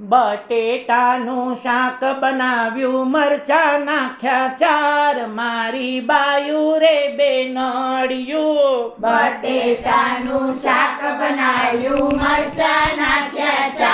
બટેટાનું શાક બનાવ્યું, મરચા નાખ્યા, ચાર મારી બાયુ રે બેનડિયું. બટેટાનું શાક બનાવ્યું, મરચા નાખ્યા, ચાર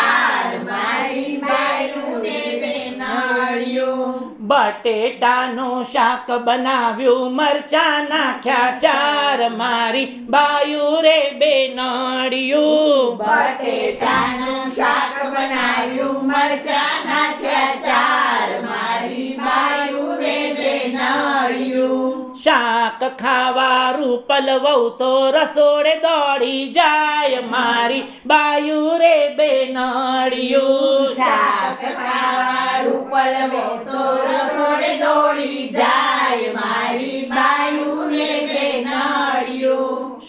બટેટાનું શાક બનાવ્યું મરચા નાખ્યા ચાર મારી બાયું રે બેનડિયું. બટેટાનું શાક બનાવ્યું મરચા નાખ્યા ચાર મારી બાયું રે બેનળિયું શાક ખાવા રૂપલ વહુ તો રસોડે દોડી જાય મારી બાયું રે બેનડિયું. શાક ખાવા રૂપલ તો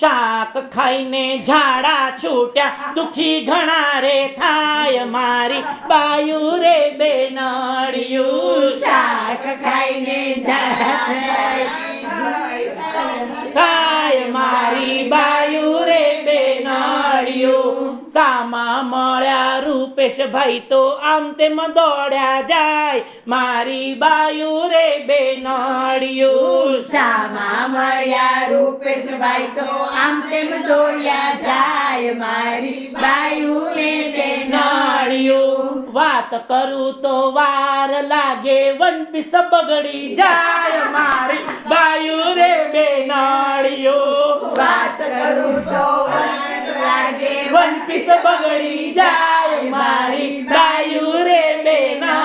શાક ખાઈને ઝાડા છૂટ્યા. દુખી ઘણા રે થાય મારી. બાયુ રે બેનડિયું શાક ખાઈને થાય મારી. બાયુ રે બેનડિયું. સામા મળ્યા રૂપેશભાઈ તો આમ તેમ દોડ્યા જાય. મારી બાયુ રે બેનડિયું સામા મળ્યા રૂપેશભાઈ તો આમ તેમ દોડ્યા જાય મારી બાયું ને બેનળિયું વાત કરું તો વાર લાગે વન પીસ બગડી જાય મારી બાયુ રે બેનાળીઓ વાત કરું તો વાર લાગે વન પીસ બગડી જાય મારી બાયુ રે બેનાળીઓ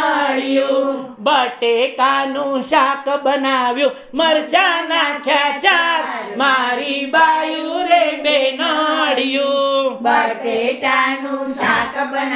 બટેકાનું શાક બનાવ્યું. મરચા નાખ્યા ચાર. મારી બાયુ રે બેનાળીઓ બટેટાનું શાક બનાવ્યું.